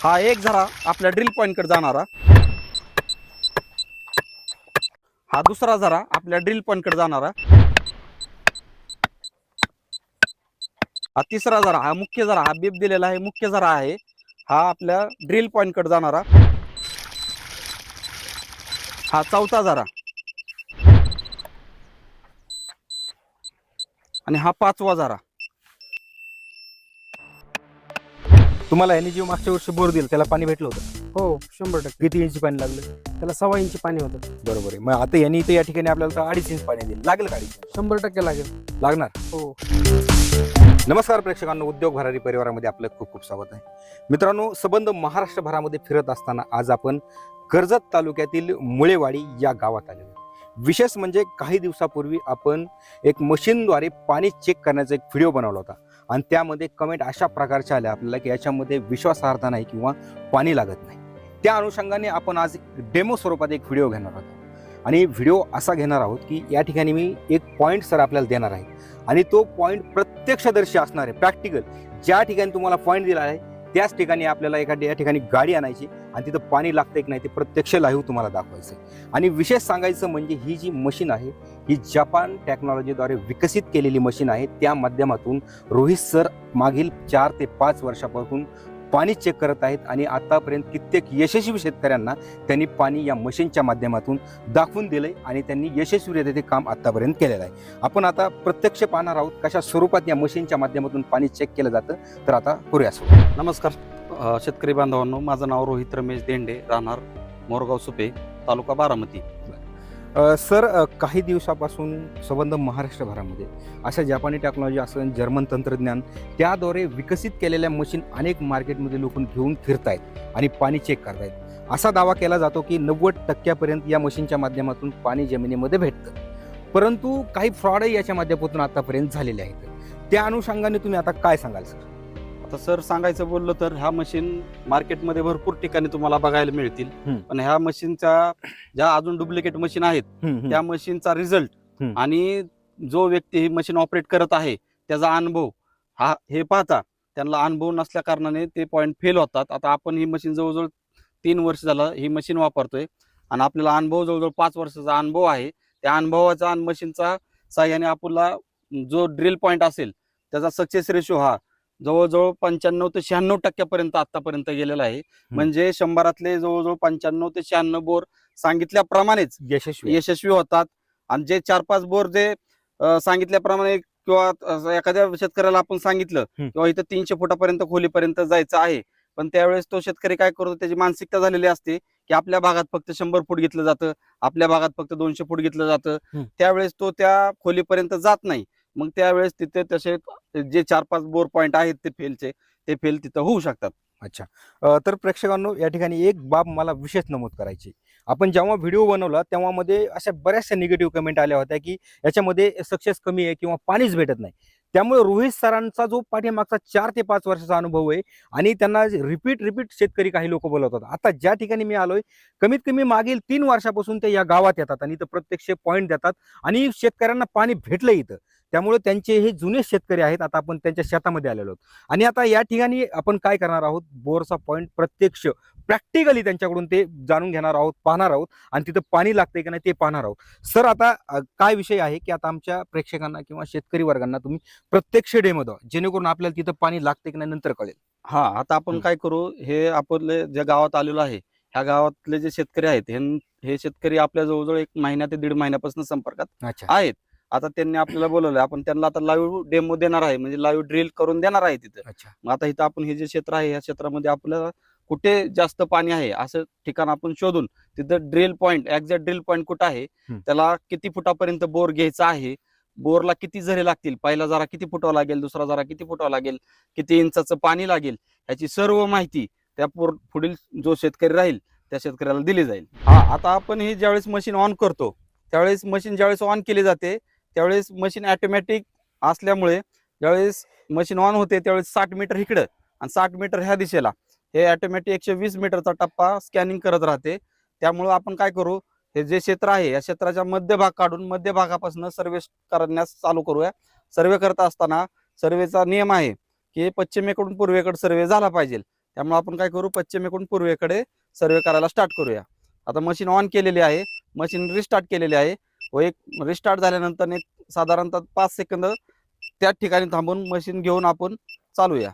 हा एक झरा आपल्या ड्रिल पॉईंटकडे जाणारा. हा दुसरा झरा आपल्या ड्रिल पॉईंटकडे जाणारा. हा तिसरा झरा हा मुख्य झरा हा बीप दिलेला आहे मुख्य झरा आहे. हा आपल्या ड्रिल पॉईंटकडे जाणारा. हा चौथा झरा आणि हा पाचवा झरा तुम्हाला यांनी जे मागच्या वर्षी बोर दिलं त्याला पाणी भेटलं होतं. हो शंभर टक्के. किती इंची पाणी लागलं? त्याला सव्वा इंची पाणी होतं. बरोबर आहे. मग आता यांनी इथे या ठिकाणी आपल्याला तर अडीच इंच पाणी दिलं. लागेल का अडीच इंच? शंभर टक्के लागेल. लागणार? हो. नमस्कार प्रेक्षकांनो उद्योग भरारी परिवारामध्ये आपलं खूप खूप स्वागत आहे. मित्रांनो सबंध महाराष्ट्रभरामध्ये फिरत असताना आज आपण कर्जत तालुक्यातील मुळेवाडी या गावात आलेलो. विशेष म्हणजे काही दिवसापूर्वी आपण एक मशीनद्वारे पाणी चेक करण्याचा एक व्हिडिओ बनवला होता. आणि त्यामध्ये कमेंट अशा प्रकारच्या आल्या आपल्याला की याच्यामध्ये विश्वासार्हता नाही किंवा पाणी लागत नाही. त्या अनुषंगाने आपण आज डेमो स्वरूपात एक व्हिडिओ घेणार आहोत. आणि व्हिडिओ असा घेणार आहोत की या ठिकाणी मी एक पॉईंट सर आपल्याला देणार आहे. आणि तो पॉईंट प्रत्यक्षदर्शी असणार आहे प्रॅक्टिकल ज्या ठिकाणी तुम्हाला पॉईंट दिला आहे त्याच ठिकाणी आपल्याला एखाद्या या ठिकाणी गाडी आणायची आणि तिथं पाणी लागतं की नाही ते प्रत्यक्ष लाईव्ह तुम्हाला दाखवायचं आहे. आणि विशेष सांगायचं म्हणजे ही जी मशीन आहे ही जपान टेक्नॉलॉजीद्वारे विकसित केलेली मशीन आहे. त्या माध्यमातून रोहित सर मागील चार ते पाच वर्षापासून पाणी चेक करत आहेत आणि आतापर्यंत कित्येक यशस्वी शेतकऱ्यांना त्यांनी पाणी या मशीनच्या माध्यमातून दाखवून दिलंय आणि त्यांनी यशस्वीरित्या ते काम आतापर्यंत केलेलं आहे. आपण आता प्रत्यक्ष पाहणार आहोत कशा स्वरूपात या मशीनच्या माध्यमातून पाणी चेक केलं जातं तर आता करूया. नमस्कार शेतकरी बांधवांनो माझं नाव रोहित रमेश देंडे राहणार मोरगाव सुपे तालुका बारामती. सर काही दिवसापासून संबंध महाराष्ट्रभरामध्ये अशा जपानी टेक्नॉलॉजी असं जर्मन तंत्रज्ञान त्याद्वारे विकसित केलेल्या मशीन अनेक मार्केटमध्ये लोक घेऊन फिरतायत आणि पाणी चेक करतायत. असा दावा केला जातो की नव्वद टक्क्यापर्यंत या मशीनच्या माध्यमातून पाणी जमिनीमध्ये भेटतं. परंतु काही फ्रॉडही याच्या माध्यमातून आतापर्यंत झालेले आहेत. त्या अनुषंगाने तुम्ही आता काय सांगाल सर? आता सर सांगायचं बोललं तर ह्या मशीन मार्केटमध्ये भरपूर ठिकाणी तुम्हाला बघायला मिळतील हम्म. पण ह्या मशीनच्या ज्या अजून डुप्लिकेट मशीन आहेत त्या मशीनचा रिझल्ट हम्म. आणि जो व्यक्ती ही मशीन ऑपरेट करत आहे त्याचा अनुभव हा हे पाहता त्यांना अनुभव नसल्या कारणाने ते पॉईंट फेल होतात आता आपण ही मशीन जवळजवळ तीन वर्ष झालं ही मशीन वापरतोय आणि आपल्याला अनुभव जवळजवळ पाच वर्षाचा अनुभव आहे त्या अनुभवाचा आणि मशीनचा साह्याने आपला जो ड्रिल पॉईंट असेल त्याचा सक्सेस रेशो हा जवळजवळ पंच्याण्णव ते शहाण्णव टक्क्यापर्यंत आतापर्यंत गेलेला आहे. म्हणजे शंभरातले जवळजवळ पंच्याण्णव ते शहाण्णव बोर सांगितल्याप्रमाणेच यशस्वी. यशस्वी होतात. आणि जे चार पाच बोर जे सांगितल्याप्रमाणे किंवा एखाद्या शेतकऱ्याला आपण सांगितलं. किंवा इथं तीनशे फुटापर्यंत खोलीपर्यंत जायचं आहे. पण त्यावेळेस तो शेतकरी काय करतो त्याची मानसिकता झालेली असते की आपल्या भागात फक्त शंभर फूट घेतलं जातं आपल्या भागात फक्त दोनशे फूट घेतलं जातं. त्यावेळेस तो त्या खोलीपर्यंत जात नाही. मग त्यावेळेस तिथे तसे जे चार पाच बोर पॉईंट आहेत ते फेलचे ते फेल तिथं होऊ शकतात. अच्छा. तर प्रेक्षकांनो या ठिकाणी एक बाब मला विशेष नमूद करायची. आपण जेव्हा व्हिडिओ बनवला तेव्हा मध्ये अशा बऱ्याचशा निगेटिव्ह कमेंट आल्या होत्या की याच्यामध्ये सक्सेस कमी आहे किंवा पाणीच भेटत नाही. त्यामुळे रोहित सरांचा जो पाठीमागचा चार ते पाच वर्षाचा अनुभव आहे आणि त्यांना रिपीट रिपीट शेतकरी काही लोक बोलवतात आता ज्या ठिकाणी मी आलोय कमीत कमी मागील तीन वर्षापासून ते या गावात येतात आणि इथं प्रत्यक्ष पॉईंट देतात आणि शेतकऱ्यांना पाणी भेटलं इथं. त्यामुळे त्यांचे हे जुने शेतकरी आहेत. आता आपण त्यांच्या शेतामध्ये आलेलो आहोत. आणि आता या ठिकाणी आपण काय करणार आहोत? बोरचा पॉईंट प्रत्यक्ष प्रॅक्टिकली त्यांच्याकडून ते जाणून घेणार आहोत पाहणार आहोत. आणि तिथं पाणी लागतंय की नाही ते पाहणार आहोत. सर आता काय विषय आहे की आता आमच्या प्रेक्षकांना किंवा शेतकरी वर्गांना तुम्ही प्रत्यक्ष डेमो द्या. जेणेकरून आपल्याला तिथं पाणी लागतंय की नाही नंतर कळेल. हा आता आपण. काय करू? हे आपले ज्या गावात आलेलो आहे ह्या गावातले जे शेतकरी आहेत हे हे शेतकरी आपल्या जवळजवळ एक महिन्या ते दीड महिन्यापासून संपर्कात अच्छा. आहेत. आता त्यांनी आपल्याला बोलवलंय आपण त्यांना आता लाईव्ह डेमो देणार आहे म्हणजे लाईव्ह ड्रिल करून देणार आहे तिथं. अच्छा. मग आता इथं आपण हे जे क्षेत्र आहे या क्षेत्रामध्ये आपल्याला कुठे जास्त पाणी आहे असं ठिकाण आपण शोधून तिथं drill point exact drill point कुठं आहे हम्म. त्याला किती फुटापर्यंत बोर घ्यायचा आहे बोरला किती झरे लागतील पहिला जरा किती फुटावा लागेल दुसरा जरा किती फुटावा लागेल किती इंचाचं पाणी लागेल ह्याची सर्व माहिती त्या पुर- पुढील जो शेतकरी राहील त्या शेतकऱ्याला दिली जाईल. हा आता आपण ही ज्यावेळेस मशीन ऑन करतो त्यावेळेस मशीन ज्यावेळेस ऑन केली जाते त्यावेळेस मशीन ॲटोमॅटिक असल्यामुळे ज्यावेळेस मशीन ऑन होते त्यावेळेस साठ मीटर इकडं आणि साठ मीटर ह्या दिशेला. हे ॲटोमॅटिक एकशे वीस मीटरचा टप्पा स्कॅनिंग करत राहते. त्यामुळं आपण काय करू हे जे क्षेत्र आहे या क्षेत्राच्या मध्यभाग काढून मध्यभागापासून सर्वे करण्यास चालू करूया. सर्वे करत असताना सर्वेचा नियम आहे की पश्चिमेकडून पूर्वेकडे सर्वे झाला पाहिजे. त्यामुळे आपण काय करू पश्चिमेकडून पूर्वेकडे सर्वे करायला स्टार्ट करूया. आता मशीन ऑन केलेली आहे मशीन रिस्टार्ट केलेली आहे. व एक रिस्टार्ट झाल्यानंतर साधारणतः पाच सेकंद त्या ठिकाणी थांबून मशीन घेऊन आपण चालूया.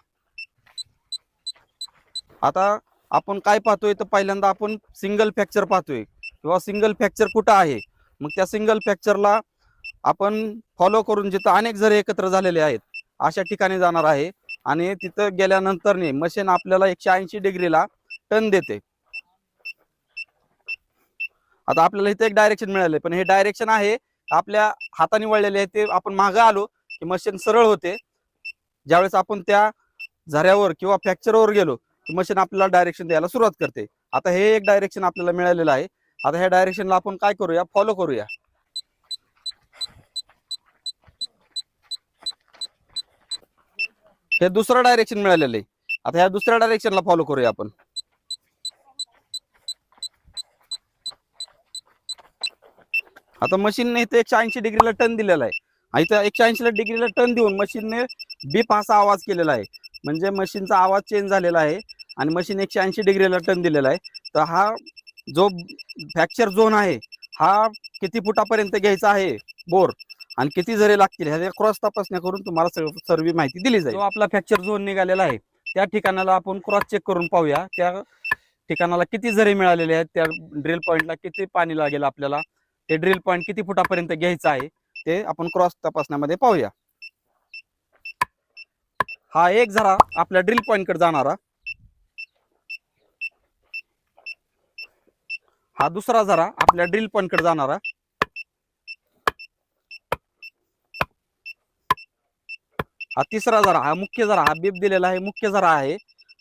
आता आपण काय पाहतोय? तर पहिल्यांदा आपण सिंगल फ्रॅक्चर पाहतोय. किंवा सिंगल फ्रॅक्चर कुठं आहे? मग त्या सिंगल फ्रॅक्चरला आपण फॉलो करून जिथं अनेक झरे एकत्र झालेले आहेत अशा ठिकाणी जाणार आहे. आणि तिथं गेल्यानंतरने मशीन आपल्याला एकशे ऐंशी डिग्रीला टन देते. आता आपल्याला इथे एक डायरेक्शन मिळालंय. पण हे डायरेक्शन आहे आपल्या हाताने वळलेले आहे ते आपण मागं आलो की मशीन सरळ होते. ज्यावेळेस आपण त्या झऱ्यावर किंवा फ्रॅक्चरवर गेलो की मशीन आपल्याला डायरेक्शन द्यायला सुरुवात करते. आता हे एक डायरेक्शन आपल्याला मिळालेलं आहे. आता ह्या डायरेक्शनला आपण काय करूया? फॉलो करूया. हे दुसरं डायरेक्शन मिळालेलं आहे. आता ह्या दुसऱ्या डायरेक्शनला फॉलो करूया आपण. आता मशीनने इथे एकशे ऐंशी डिग्रीला टर्न दिलेला आहे. आणि इथं एकशे ऐंशी डिग्रीला टर्न देऊन मशीनने बीप असा आवाज केलेला आहे. म्हणजे मशीनचा आवाज चेंज झालेला आहे आणि मशीन एकशे ऐंशी डिग्रीला टर्न दिलेला आहे. तर हा जो फ्रॅक्चर झोन आहे हा किती फुटापर्यंत घ्यायचा आहे? बोर. आणि किती झरे लागतील ह्याच्या क्रॉस तपासण्या करून तुम्हाला सर्व सर्व माहिती दिली जाईल. जो आपला फ्रॅक्चर झोन निघालेला आहे त्या ठिकाणाला आपण क्रॉस चेक करून पाहूया. त्या ठिकाणाला किती झरे मिळालेले आहेत? त्या ड्रिल पॉईंटला किती पाणी लागेल आपल्याला? ते ड्रिल पॉईंट किती फुटापर्यंत घ्यायचं आहे ते आपण क्रॉस तपासण्यामध्ये पाहूया. हा एक झरा आपल्या ड्रिल पॉईंटकडे जाणारा. हा दुसरा झरा आपल्या ड्रिल पॉईंटकडे जाणारा. हा तिसरा झरा हा मुख्य झरा हा बीप दिलेला आहे मुख्य झरा आहे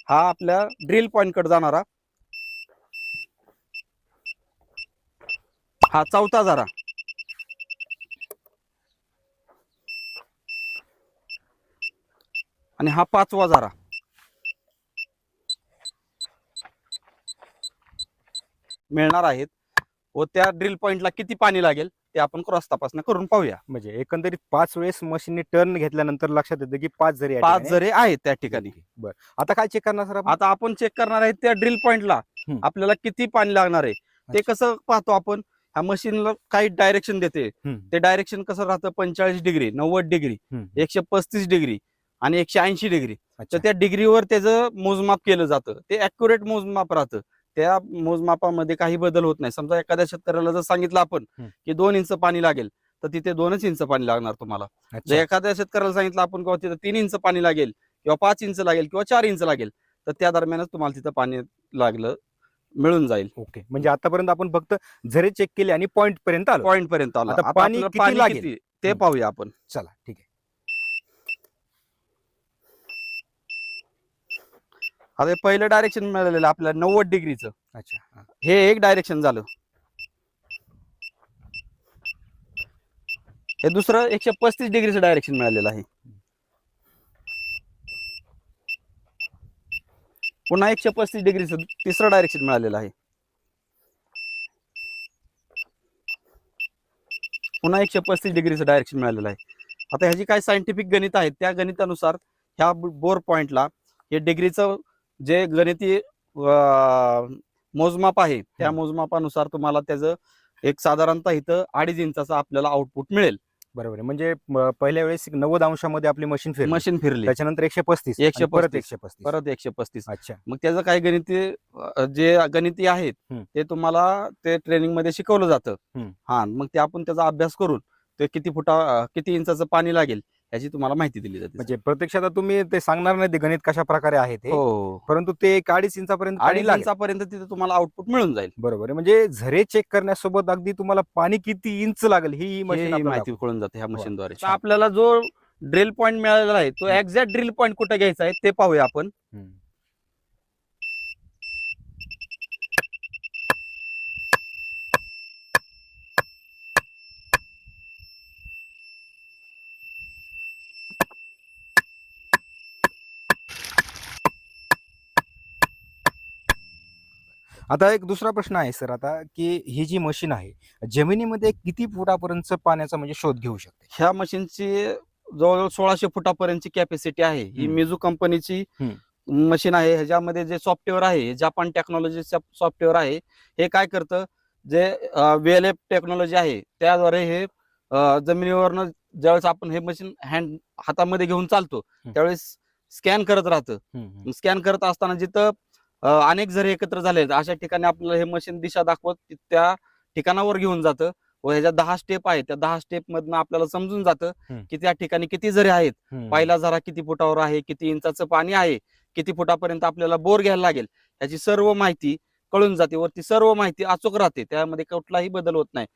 हा आपल्या ड्रिल पॉईंटकडे जाणारा. हा चौथा झरा आणि हा पाचवा झरा मिळणार आहेत. व त्या ड्रिल पॉइंटला किती पाणी लागेल ते आपण क्रॉस तपासण्या करून पाहूया. म्हणजे एकंदरीत पाच वेळेस मशीनने टर्न घेतल्यानंतर लक्षात येतं की पाच जरी पाच झरे आहेत त्या ठिकाणी. बर. आता काय चेक करणार सर आता आपण चेक करणार आहे त्या ड्रिल पॉइंटला. आपल्याला किती पाणी लागणार आहे? ते. कसं पाहतो आपण? ह्या मशीनला काही डायरेक्शन देते. ते डायरेक्शन कसं राहतं पंचेचाळीस डिग्री नव्वद डिग्री. एकशे पस्तीस डिग्री आणि एकशे ऐंशी डिग्री अच्छा. तर त्या डिग्रीवर त्याचं मोजमाप केलं जातं ते अॅक्युरेट मोजमाप राहतं त्या मोजमापामध्ये काही बदल होत नाही समजा एखाद्या शेतकऱ्याला जर सांगितलं आपण. की दोन इंच पाणी लागेल तर तिथे दोनच इंच पाणी लागणार तुम्हाला जर. एखाद्या शेतकऱ्याला सांगितलं आपण किंवा तिथं तीन इंच पाणी लागेल किंवा पाच इंच लागेल किंवा चार इंच लागेल तर त्या दरम्यानच तुम्हाला तिथं पाणी लागलं मिळून जाईल. ओके. म्हणजे आतापर्यंत आपण फक्त झरे चेक केले आणि पॉईंट पर्यंत आलो. पॉईंट पर्यंत आला. आता आता पाणी आपल्याला किती पाणी लागेल? किती? ते हम्म. पाहूया आपण. चला ठीक आहे. आता हे पहिलं डायरेक्शन मिळालेलं आपल्याला नव्वद डिग्रीचं अच्छा हा. हे एक डायरेक्शन झालं. हे दुसरं एकशे पस्तीस डिग्रीचं डायरेक्शन मिळालेलं आहे. पुन्हा एकशे पस्तीस डिग्रीचं तिसरं डायरेक्शन मिळालेलं आहे. पुन्हा एकशे पस्तीस डिग्रीचं डायरेक्शन मिळालेलं आहे. आता ह्याची काय सायंटिफिक गणित आहेत त्या गणितानुसार ह्या बोर पॉइंटला हे डिग्रीचं जे गणिती मोजमाप आहे त्या. मोजमापानुसार तुम्हाला त्याचं एक साधारणतः इथं अडीच इंचाचं आपल्याला आउटपुट मिळेल. बरोबर आहे. म्हणजे म, पहिल्या वेळेस नव्वद अंशामध्ये आपली मशीन फिरली. मशीन फिरली. त्याच्यानंतर एकशे पस्तीस 135. आणि परत एकशे पस्तीस. परत एकशे पस्तीस. अच्छा. मग त्याचं काही गणिती अं, जे गणिती आहेत हम्म. ते तुम्हाला ते ट्रेनिंगमध्ये शिकवलं जातं. हम्म. हा मग ते आपण त्याचा अभ्यास करून ते किती फुटा अं, किती इंचाचं पाणी लागेल याची तुम्हाला माहिती दिली जाते म्हणजे प्रत्यक्षात आता तुम्ही ते सांगणार नाही ते गणित कशा प्रकारे आहे ते हो परंतु ते एक अडीच इंचापर्यंत पाणी अडीच लागेल. इंचापर्यंत तिथे तुम्हाला आउटपुट मिळून जाईल बरोबर आहे म्हणजे झरे चेक करण्यासोबत अगदी तुम्हाला पाणी किती इंच लागेल ही ही मशीन आपल्याला माहिती. कळून जाते ह्या मशीनद्वारे छान. आपल्याला जो ड्रिल पॉईंट मिळालेला आहे तो हम्म. एक्झॅक्ट ड्रिल पॉईंट कुठे घ्यायचा आहे ते पाहूया आपण हम्म. आता एक दुसरा प्रश्न आहे सर आता की ही जी मशीन आहे जमिनीमध्ये किती फुटापर्यंत पाण्याचा म्हणजे शोध घेऊ शकते ह्या मशीनची जवळजवळ सोळाशे फुटापर्यंतची कॅपॅसिटी आहे ही हम्म. मेजू कंपनीची हम्म. मशीन आहे ह्याच्यामध्ये जे सॉफ्टवेअर आहे जपान टेक्नॉलॉजीचं सॉफ्टवेअर आहे हे काय करतं जे एफ टेक्नॉलॉजी आहे त्याद्वारे हे अं, जमिनीवरनं ज्यावेळेस आपण हे मशीन हँड हातामध्ये घेऊन चालतो त्यावेळेस स्कॅन करत राहतं हम्म, हम्म. स्कॅन करत असताना जिथं अनेक झरे एकत्र झाले अशा ठिकाणी आपल्याला हे मशीन दिशा दाखवत त्या ठिकाणावर घेऊन जातं व ह्याच्या दहा स्टेप आहेत. त्या दहा स्टेप मधनं आपल्याला समजून जातं. की त्या ठिकाणी किती झरे आहेत. पहिला झरा किती फुटावर आहे किती इंचाचं पाणी आहे किती फुटापर्यंत आपल्याला बोर घ्यायला लागेल याची सर्व माहिती कळून जाते. वरती सर्व माहिती अचूक राहते. त्यामध्ये कुठलाही बदल होत नाही.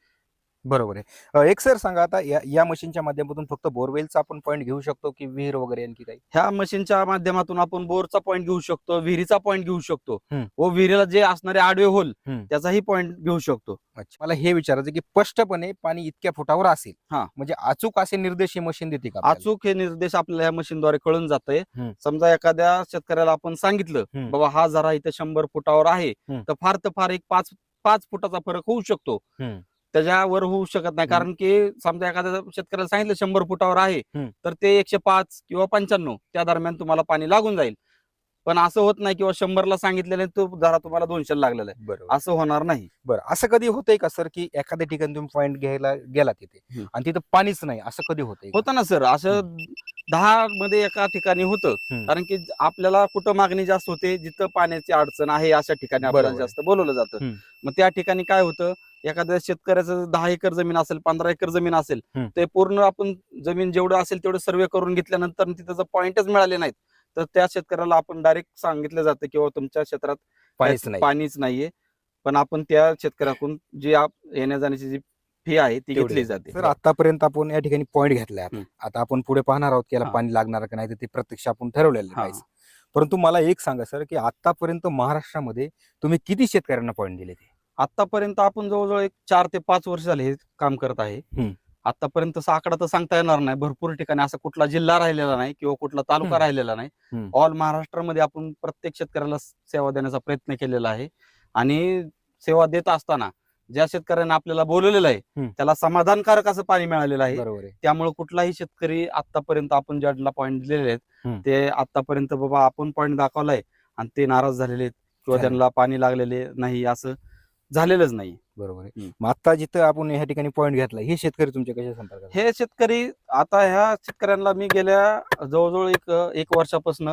बरोबर आहे एक सर सांगा आता या या मशीनच्या माध्यमातून फक्त बोरवेलचा आपण पॉईंट घेऊ शकतो की विहीर वगैरे आणखी काही ह्या मशीनच्या माध्यमातून आपण बोरचा पॉईंट घेऊ शकतो विहिरीचा पॉईंट घेऊ शकतो हम्म. व विहिरीला जे असणारे आडवे होल हम्म. त्याचाही पॉईंट घेऊ शकतो अच्छा मला हे विचारायचं की स्पष्टपणे पाणी इतक्या फुटावर असेल हा. म्हणजे अचूक असे निर्देश ही मशीन देते का आपल्याला? अचूक हे निर्देश आपल्याला या मशीनद्वारे कळून हम्म. समजा एखाद्या शेतकऱ्याला आपण सांगितलं हम्म. बाबा हा जरा इथे शंभर फुटावर आहे हम्म. तर फार तर फार एक पाच पाच फुटाचा फरक होऊ शकतो हम्म. त्याच्यावर होऊ शकत नाही. कारण की समजा एखाद्या शेतकऱ्याला सांगितलं शंभर फुटावर आहे. तर ते एकशे पाच किंवा पंच्याण्णव त्या दरम्यान तुम्हाला पाणी लागून जाईल. पण असं होत नाही किंवा शंभरला सांगितलेलं तो जरा तुम्हाला दोनशे लागलेला आहे. बरोबर. असं होणार नाही. बरं. असं कधी होतंय का सर की एखाद्या ठिकाणी तुम्ही पॉईंट घ्यायला गेला तिथे. आणि तिथं पाणीच नाही? असं कधी होतंय? होतं ना सर. असं दहा मध्ये एका ठिकाणी होतं. कारण की आपल्याला कुठं मागणी जास्त होते जिथं पाण्याची अडचण आहे अशा ठिकाणी आपल्याला. जास्त बोलवलं जातं. मग त्या ठिकाणी काय होतं एखाद्या शेतकऱ्याचं दहा एकर जमीन असेल पंधरा एकर जमीन असेल. ते पूर्ण आपण जमीन जेवढं असेल तेवढं सर्वे करून घेतल्यानंतर तिथं पॉईंटच मिळाले नाहीत तर त्या शेतकऱ्याला आपण डायरेक्ट सांगितलं जातं किंवा तुमच्या क्षेत्रात पाणीच नाहीये पण आपण त्या शेतकऱ्याकडून जी येण्या जाण्याची जी फी आहे ती घेतली. जाते सर आतापर्यंत आपण या ठिकाणी पॉईंट घेतलाय आता. आपण पुढे पाहणार आहोत की याला हा. पाणी लागणार का नाही तर ते प्रत्यक्ष आपण ठरवलेलं हा. पाहिजे परंतु मला एक सांगा सर की आतापर्यंत महाराष्ट्रामध्ये तुम्ही किती शेतकऱ्यांना पॉईंट दिले ते आतापर्यंत आपण जवळजवळ एक चार ते पाच वर्ष झाले हे काम करत आहे. आतापर्यंत तसा आकडा तर सांगता येणार नाही भरपूर ठिकाणी असा कुठला जिल्हा राहिलेला नाही किंवा कुठला तालुका हम्म. राहिलेला नाही. ऑल महाराष्ट्रामध्ये आपण प्रत्येक शेतकऱ्याला सेवा देण्याचा प्रयत्न केलेला आहे आणि सेवा देत असताना ज्या शेतकऱ्यांना आपल्याला बोलवलेलं आहे. त्याला समाधानकारक असं पाणी मिळालेलं आहे बरोबर आहे त्यामुळे कुठलाही शेतकरी आतापर्यंत आपण ज्याला पॉईंट दिलेले आहेत. ते आतापर्यंत बाबा आपण पॉईंट दाखवलाय आणि ते नाराज झालेले आहेत किंवा. त्यांना पाणी लागलेले नाही असं झालेलंच नाही बरोबर. मग आता जिथं आपण या ठिकाणी पॉईंट घेतला हे शेतकरी तुमच्या कशा संपर्कात आहेत? हे शेतकरी आता ह्या शेतकऱ्यांना मी गेल्या जवळजवळ एक एक वर्षापासून.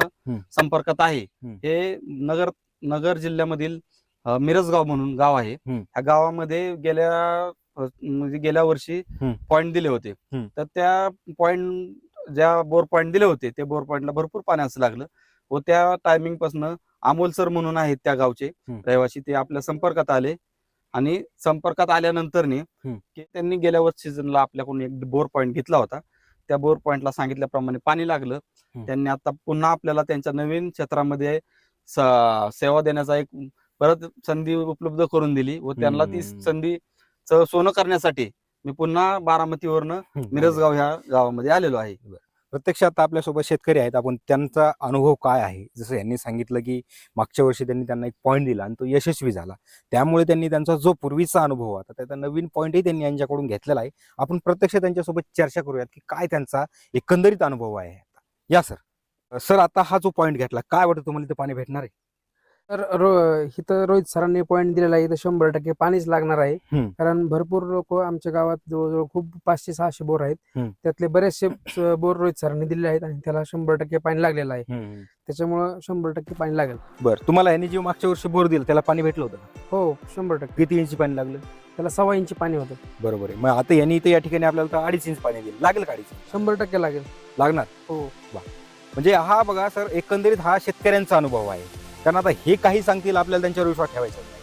संपर्कात आहे. हे नगर नगर जिल्ह्यामधील मिरजगाव म्हणून गाव आहे. ह्या गावामध्ये गेल्या म्हणजे गेल्या वर्षी. पॉईंट दिले होते. तर त्या पॉईंट ज्या बोर पॉईंट दिले होते त्या बोर पॉईंटला भरपूर पाण्याचं लागलं व त्या टायमिंगपासून अमोल सर म्हणून आहेत त्या गावचे. रहिवासी ते आपल्या संपर्कात आले आणि संपर्कात आल्यानंतर त्यांनी गेल्या वर्षी सीझनला आपल्याकडून एक बोर पॉईंट घेतला होता त्या बोर पॉईंटला सांगितल्याप्रमाणे पाणी लागलं. त्यांनी आता पुन्हा आपल्याला त्यांच्या नवीन क्षेत्रामध्ये सेवा देण्याचा एक परत संधी उपलब्ध करून दिली व त्यांना ती. संधी सोनं करण्यासाठी मी पुन्हा बारामतीवरनं. मिरजगाव ह्या गावामध्ये आलेलो आहे. प्रत्यक्षात आपल्यासोबत शेतकरी आहेत. आपण त्यांचा अनुभव काय आहे? जसं यांनी सांगितलं की मागच्या वर्षी त्यांनी त्यांना एक पॉईंट दिला आणि तो यशस्वी झाला. त्यामुळे त्यांनी त्यांचा जो पूर्वीचा अनुभव होता त्याचा नवीन पॉईंटही त्यांनी यांच्याकडून घेतलेला आहे. आपण प्रत्यक्ष त्यांच्यासोबत चर्चा करूयात की काय त्यांचा एकंदरीत अनुभव आहे. या सर. सर आता हा जो पॉईंट घेतला काय वाटतं तुम्हाला ते पाणी भेटणार आहे? तर रो इथं रोहित सरांनी पॉईंट दिलेला आहे इथं शंभर टक्के पाणीच लागणार आहे. हम्म. कारण भरपूर लोक आमच्या गावात जवळजवळ खूप पाचशे सहाशे बोर आहेत. हम्म. त्यातले बरेचसे बोर रोहित सरांनी दिलेले आहेत आणि त्याला शंभर टक्के पाणी लागलेलं आहे. त्याच्यामुळं शंभर टक्के पाणी लागेल. बरं तुम्हाला यांनी जे मागच्या वर्षी बोर दिलं त्याला पाणी भेटलं होतं? हो शंभर टक्के. किती इंची पाणी लागलं? त्याला सव्वा इंची पाणी होतं. बरोबर आहे. मग आता यांनी इथे या ठिकाणी आपल्याला तर अडीच इंच पाणी दिलं. लागेल का अडीच इंच? शंभर टक्के लागेल. लागणार? हो. म्हणजे हा बघा सर एकंदरीत हा शेतकऱ्यांचा अनुभव आहे. कारण आता हे काही सांगतील आपल्याला त्यांच्यावर विश्वास ठेवायचा नाही.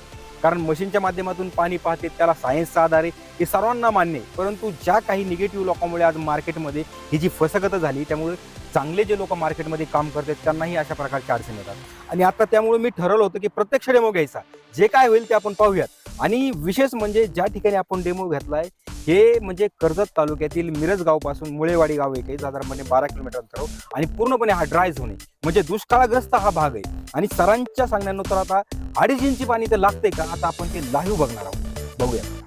कारण मशीनच्या माध्यमातून पाणी पाहते त्याला सायन्सचा आधार आहे हे सर्वांना मान्य आहे. परंतु ज्या काही निगेटिव्ह लोकांमुळे आज मार्केटमध्ये ही जी फसगत झाली त्यामुळे चांगले जे लोक मार्केटमध्ये काम करतात त्यांनाही अशा प्रकारच्या अडचणी येतात. आणि आता त्यामुळे मी ठरवलं होतं की प्रत्यक्ष डेमो घ्यायचा. जे काय होईल ते आपण पाहूयात. आणि विशेष म्हणजे ज्या ठिकाणी आपण डेमो घेतलाय हे म्हणजे कर्जत तालुक्यातील मिरजगावपासून मुळेवाडी गाव एक आहे साधारणपणे बारा किलोमीटर अंतरावर आणि पूर्णपणे हा ड्राय झोन आहे. म्हणजे दुष्काळग्रस्त हा भाग आहे. आणि सरांच्या सांगण्यानुसार आता अडीच इंची पाणी तर लागते का? आता आपण ते लाईव्ह बघणार आहोत. बघूया.